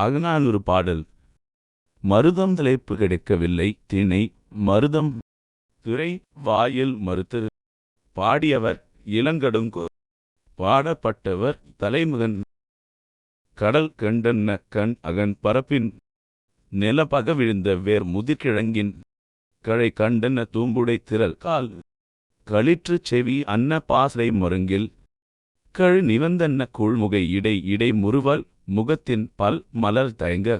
அகநானூறு பாடல். மருதம் தலைப்பு கிடைக்கவில்லை. திணை மருதம். துறை வாயில் மறுத்து பாடியவர் இளங்கடுங்கோ. பாடப்பட்டவர் தலைமுகன். கடல் கண்டன்ன கண் அகன் பரப்பின். நிலப்பக விழுந்த வேர் முதிர்கிழங்கின். கழை கண்டன தூம்புடை திரல் கால். களிற்றுச் செவி அன்ன பாசறை மருங்கில். கழு நிவந்தன்ன கூழ்முகை இடை இடை முறுவல். முகத்தின் பல் மலர் தயங்க.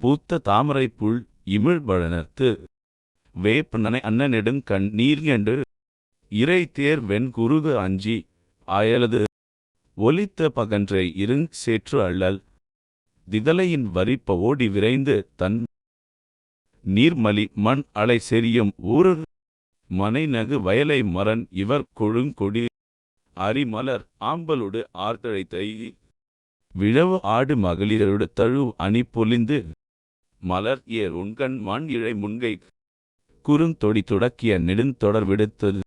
பூத்த தாமரை புல் இமிழ் வழனத்து வேப்பனனை கண் நீர் நீர்கண்டு. இறை தேர் வெண் குருகு அஞ்சி. அயலது. ஒலித்த பகன்றை இருங் சேற்று அள்ளல். திதலையின் வரிப்ப ஓடி விரைந்து தன். நீர்மலி மண் அலை செரியும் ஊரு மனைநகு வயலை மரன் இவர் கொழுங்கொடி அரிமலர் ஆம்பலொடு ஆர்த்தழைத்தை விழவு ஆடு மகளிரொடு தழு அணி பொலிந்து. மலர் ஏர் உண்கண் மண் இழை முன்கை. குறுந்தொடி தொடக்கிய நெடுந்தொடர் விடுத்தது.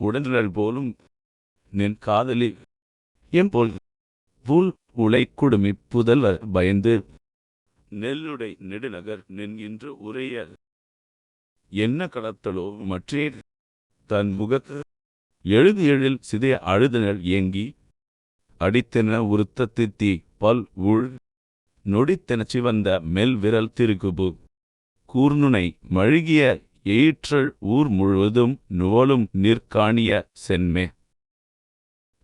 உடன்றல் போலும் நின் காதலி. எம்போல் பூல் உலை குடுமி புதல்வர் பயந்து. நெல்லுடை நெடுநகர் நின் இன்று உரைய என்ன கடத்தலோ மற்றே தன் முகத்து. எழுது எழில் சிதைய அழுதனல் ஏங்கி. அடித்தென உருத்த தித்தி பல் உள் நொடித்தென சிவந்த மெல் விரல் திருகுபு. கூர்நுனை மழுகிய எயிற்றல் ஊர் முழுவதும் நுவலும் நிற்காணிய சென்மே.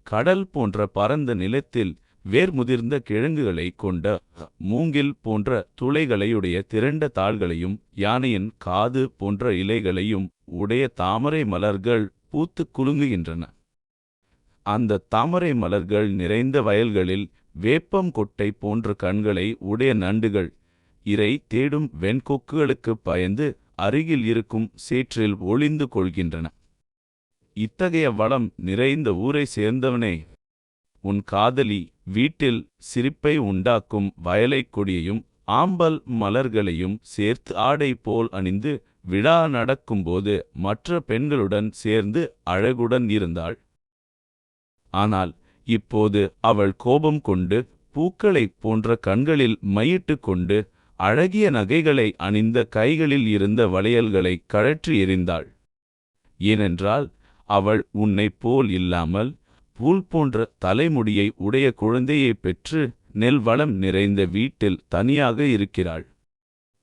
கடல் போன்ற பரந்த நிலத்தில் வேர்முதிர்ந்த கிழங்குகளை கொண்ட மூங்கில் போன்ற துளைகளையுடைய திரண்ட தாள்களையும் யானையின் காது போன்ற இலைகளையும் உடைய தாமரை மலர்கள் பூத்து குலுங்குகின்றன. அந்த தாமரை மலர்கள் நிறைந்த வயல்களில் வேப்பம் கொட்டை போன்ற கண்களை உடைய நண்டுகள் இறை தேடும் வெண்கொக்குகளுக்கு பயந்து அருகில் இருக்கும் சேற்றில் ஒளிந்து கொள்கின்றன. இத்தகைய வளம் நிறைந்த ஊரை சேர்ந்தவனே உன் காதலி வீட்டில் சிரிப்பை உண்டாக்கும் வயலைக் கொடியையும் ஆம்பல் மலர்களையும் சேர்த்து ஆடை போல் அணிந்து விழா நடக்கும்போது மற்ற பெண்களுடன் சேர்ந்து அழகுடன் இருந்தாள். ஆனால் இப்போது அவள் கோபம் கொண்டு பூக்களைப் போன்ற கண்களில் மையிட்டு கொண்டு அழகிய நகைகளை அணிந்த கைகளில் இருந்த வளையல்களை கழற்றி எறிந்தாள். ஏனென்றால் அவள் உன்னைப் போல் இல்லாமல் பூல் போன்ற தலைமுடியை உடைய குழந்தையைப் பெற்று நெல் வளம் நிறைந்த வீட்டில் தனியாக இருக்கிறாள்.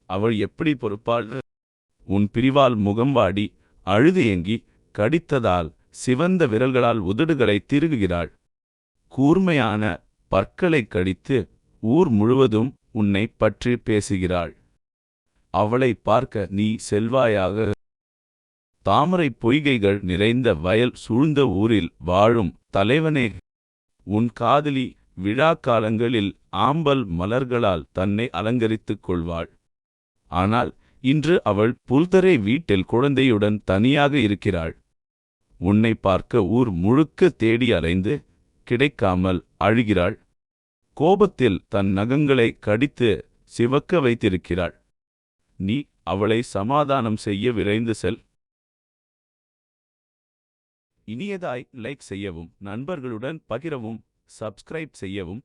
அவள் எப்படி பொறுப்பாள்? உன் பிரிவால் முகம் வாடி அழுது ஏங்கி கடித்ததால் சிவந்த விரல்களால் உதடுகளை திருகுகிறாள். கூர்மையான பற்களைக் கடித்து ஊர் முழுவதும் உன்னை பற்றி பேசுகிறாள். அவளை பார்க்க நீ செல்வாயாக. தாமரை பொய்கைகள் நிறைந்த வயல் சூழ்ந்த ஊரில் வாழும் தலைவனே. உன் காதலி விழாக்காலங்களில் ஆம்பல் மலர்களால் தன்னை அலங்கரித்துக் கொள்வாள். ஆனால் இன்று அவள் புல்தரை வீட்டில் குழந்தையுடன் தனியாக இருக்கிறாள். உன்னை பார்க்க ஊர் முழுக்க தேடி அலைந்து கிடைக்காமல் அழுகிறாள். கோபத்தில் தன் நகங்களை கடித்து சிவக்க வைத்திருக்கிறாள். நீ அவளை சமாதானம் செய்ய விரைந்து செல். இனியதாய் லைக் செய்யவும் நண்பர்களுடன் பகிரவும் சப்ஸ்கிரைப் செய்யவும்